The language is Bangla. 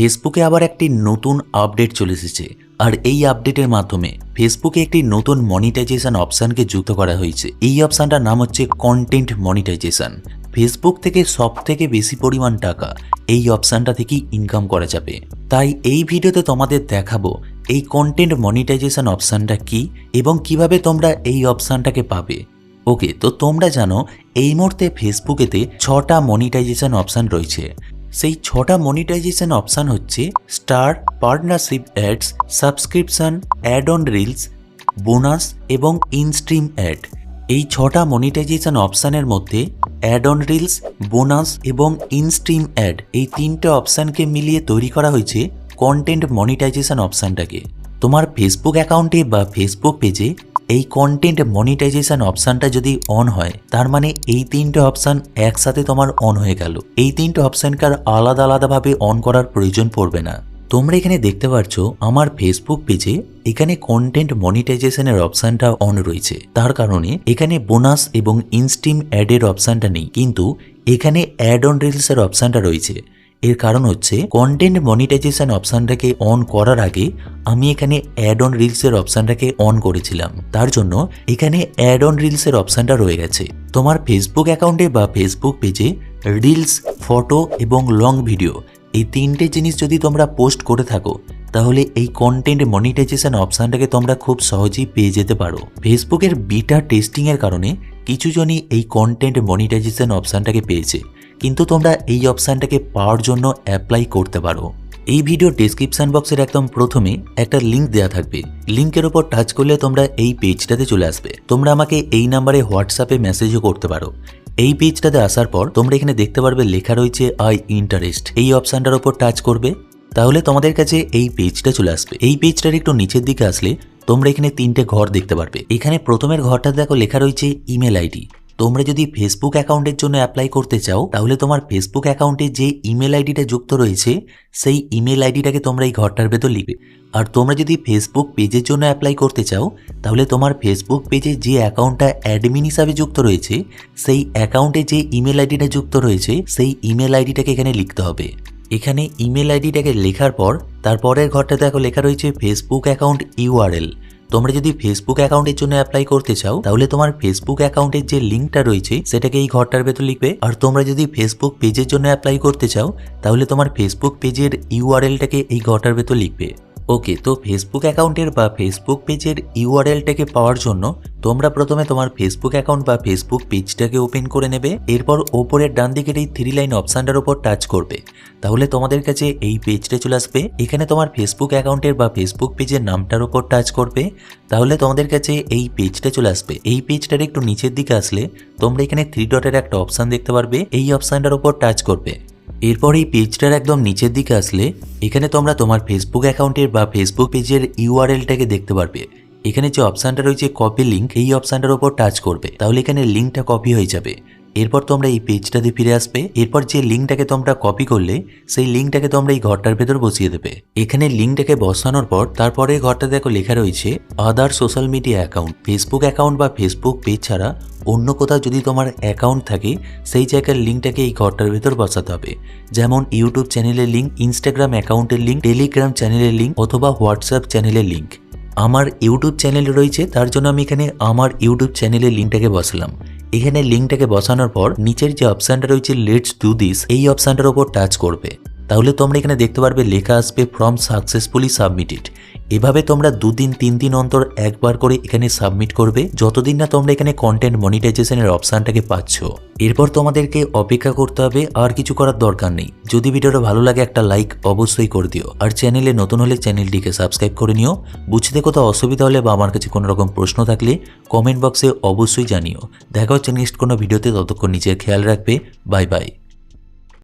ফেসবুকে আবার একটি নতুন আপডেট চলে এসেছে। আর এই আপডেটের মাধ্যমে ফেসবুকে একটি নতুন মনিটাইজেশন অপশানকে যুক্ত করা হয়েছে। এই অপশানটার নাম হচ্ছে কন্টেন্ট মনিটাইজেশন ফেসবুক থেকে সব থেকে বেশি পরিমাণ টাকা এই অপশানটা থেকেই ইনকাম করা যাবে। তাই এই ভিডিওতে তোমাদের দেখাবো এই কন্টেন্ট মনিটাইজেশন অপশানটা কি এবং কীভাবে তোমরা এই অপশানটাকে পাবে। ওকে, তো তোমরা জানো এই মুহূর্তে ফেসবুকেতে ছটা মনিটাইজেশন অপশান রয়েছে। সেই ছটা মনিটাইজেশন অপশান হচ্ছে star partnership ads subscription ad on reels bonus এবং ইনস্ট্রিম অ্যাড এই ছটা মনিটাইজেশন অপশানের মধ্যে অ্যাড অন রিলস বোনাস এবং ইনস্ট্রিম অ্যাড এই তিনটে অপশানকে মিলিয়ে তৈরি করা হয়েছে কন্টেন্ট মনিটাইজেশন অপশানটাকে তোমার ফেসবুক অ্যাকাউন্টে বা ফেসবুক পেজে এই কন্টেন্ট মনিটাইজেশন অপশানটা যদি অন হয়, তার মানে এই তিনটে অপশান একসাথে তোমার অন হয়ে গেল। এই তিনটে অপশানকার আলাদা আলাদাভাবে অন করার প্রয়োজন পড়বে না। তোমরা এখানে দেখতে পাচ্ছ, আমার ফেসবুক পেজে এখানে কন্টেন্ট মনিটাইজেশনের অপশানটা অন রয়েছে। তার কারণে এখানে বোনাস এবং ইনস্টিম অ্যাডের অপশানটা নেই। কিন্তু এখানে অ্যাড অন রিলসের অপশানটা রয়েছে। এর কারণ হচ্ছে কন্টেন্ট মনিটাইজেশন অপশানটাকে অন করার আগে আমি এখানে অ্যাড অন রিলসের অপশানটাকে অন করেছিলাম। তার জন্য এখানে অ্যাড অন রিলসের অপশানটা রয়ে গেছে। তোমার ফেসবুক অ্যাকাউন্টে বা ফেসবুক পেজে রিলস ফটো এবং লং ভিডিও এই তিনটে জিনিস যদি তোমরা পোস্ট করে থাকো, তাহলে এই কন্টেন্ট মনিটাইজেশন অপশানটাকে তোমরা খুব সহজেই পেয়ে যেতে পারো। ফেসবুকের বিটা টেস্টিংয়ের কারণে কিছু জনই এই কন্টেন্ট মনিটাইজেশন অপশানটাকে পেয়েছে। কিন্তু তোমরা এই অপশানটাকে পাওয়ার জন্য অ্যাপ্লাই করতে পারো। এই ভিডিও ডেসক্রিপশন বক্সের একদম প্রথমে একটা লিঙ্ক দেওয়া থাকবে। লিঙ্কের ওপর টাচ করলে তোমরা এই পেজটাতে চলে আসবে। তোমরা আমাকে এই নাম্বারে হোয়াটসঅ্যাপে মেসেজও করতে পারো। এই পেজটাতে আসার পর তোমরা এখানে দেখতে পারবে লেখা রয়েছে আই ইন্টারেস্ট এই অপশানটার ওপর টাচ করবে, তাহলে তোমাদের কাছে এই পেজটা চলে আসবে। এই পেজটার একটু নিচের দিকে আসলে তোমরা এখানে তিনটে ঘর দেখতে পারবে। এখানে প্রথমের ঘরটা দেখো লেখা রয়েছে ইমেল আইডি তোমরা যদি ফেসবুক অ্যাকাউন্টের জন্য অ্যাপ্লাই করতে চাও, তাহলে তোমার ফেসবুক অ্যাকাউন্টে যে ইমেল আইডিটা যুক্ত রয়েছে, সেই ইমেল আইডিটাকে তোমরা এই ঘরটার ভেতর লিখবে। আর তোমরা যদি ফেসবুক পেজের জন্য অ্যাপ্লাই করতে চাও, তাহলে তোমার ফেসবুক পেজে যে অ্যাকাউন্টটা অ্যাডমিন হিসাবে যুক্ত রয়েছে, সেই অ্যাকাউন্টে যে ইমেল আইডিটা যুক্ত রয়েছে, সেই ইমেল আইডিটাকে এখানে লিখতে হবে। এখানে ইমেল আইডিটাকে লেখার পর, তারপরের ঘরটা দেখো লেখা রয়েছে ফেসবুক অ্যাকাউন্ট ইউআরএল তোমরা যদি ফেসবুক অ্যাকাউন্টের জন্য অ্যাপ্লাই করতে চাও, তাহলে তোমার ফেসবুক অ্যাকাউন্টের যে লিঙ্কটা রয়েছে, সেটাকে এই ঘরটার ভেতর লিখবে। আর তোমরা যদি ফেসবুক পেজের জন্য অ্যাপ্লাই করতে চাও, তাহলে তোমার ফেসবুক পেজের ইউআরএলটাকে এই ঘরটার ভেতর লিখবে। ওকে, তো ফেসবুক অ্যাকাউন্টের বা ফেসবুক পেজের ইউআরএলটাকে পাওয়ার জন্য তোমরা প্রথমে তোমার ফেসবুক অ্যাকাউন্ট বা ফেসবুক পেজটাকে ওপেন করে নেবে, এরপর ওপরের ডান দিকের এই থ্রি লাইন অপশানটার ওপর টাচ করবে। তাহলে তোমাদের কাছে এই পেজটা চলে আসবে, এখানে তোমার ফেসবুক অ্যাকাউন্টের বা ফেসবুক পেজের নামটার ওপর টাচ করবে। তাহলে তোমাদের কাছে এই পেজটা চলে আসবে। এই পেজটার একটু নিচের দিকে আসলে তোমরা এখানে থ্রি ডটের একটা অপশান দেখতে পারবে, এই অপশানটার ওপর টাচ করবে। এরপর এই পেজটার একদম নিচের দিকে আসলে এখানে তোমরা তোমার ফেসবুক অ্যাকাউন্টের বা ফেসবুক পেজের ইউআরএলটাকে দেখতে পারবে। এখানে যে অপশানটা রয়েছে কপি লিঙ্ক এই অপশানটার উপর টাচ করবে। তাহলে এখানে লিঙ্কটা কপি হয়ে যাবে। এরপর তোমরা এই পেজটাতে ফিরে আসবে। এরপর যে লিঙ্কটাকে তোমরা কপি করলে, সেই লিঙ্কটাকে তোমরা এই ঘরটার ভেতর বসিয়ে দেবে। এখানে লিঙ্কটাকে বসানোর পর, তারপরে ঘরটা দেখো লেখা রয়েছে other social media account Facebook account বা ফেসবুক পেজ ছাড়া অন্য কোথাও যদি তোমার অ্যাকাউন্ট থাকে, সেই জায়গার লিঙ্কটাকে এই ঘরটার ভেতর বসাতে হবে। যেমন ইউটিউব চ্যানেলের লিঙ্ক ইনস্টাগ্রাম অ্যাকাউন্টের লিঙ্ক টেলিগ্রাম চ্যানেলের লিঙ্ক অথবা হোয়াটসঅ্যাপ চ্যানেলের লিঙ্ক আমার ইউটিউব চ্যানেল রয়েছে, তার জন্য আমি এখানে আমার ইউটিউব চ্যানেলের লিঙ্কটাকে বসালাম। এখানে লিঙ্কটাকে বসানোর পর নিচের যে অপশানটা রয়েছে লেটস ডু দিস এই অপশানটার উপর টাচ করবে। তাহলে তোমরা এখানে দেখতে পারবে লেখা আসবে ফ্রম সাকসেসফুলি সাবমিটেড এভাবে তোমরা দুদিন তিন দিন অন্তর একবার করে এখানে সাবমিট করবে। যতদিন না তোমরা এখানে কন্টেন্ট মনিটাইজেশনের অপশানটাকে পাচ্ছ। এরপর তোমাদেরকে অপেক্ষা করতে হবে, আর কিছু করার দরকার নেই। যদি ভিডিওটা ভালো লাগে, একটা লাইক অবশ্যই করে দিও। আর চ্যানেলে নতুন হলে চ্যানেলটিকে সাবস্ক্রাইব করে নিও। বুঝতে কোথাও অসুবিধা হলে বা আমার কাছে কোনো রকম প্রশ্ন থাকলে কমেন্ট বক্সে অবশ্যই জানিও। দেখা হচ্ছে নেক্সট কোনো ভিডিওতে, ততক্ষণ নিজের খেয়াল রাখবে। Bye bye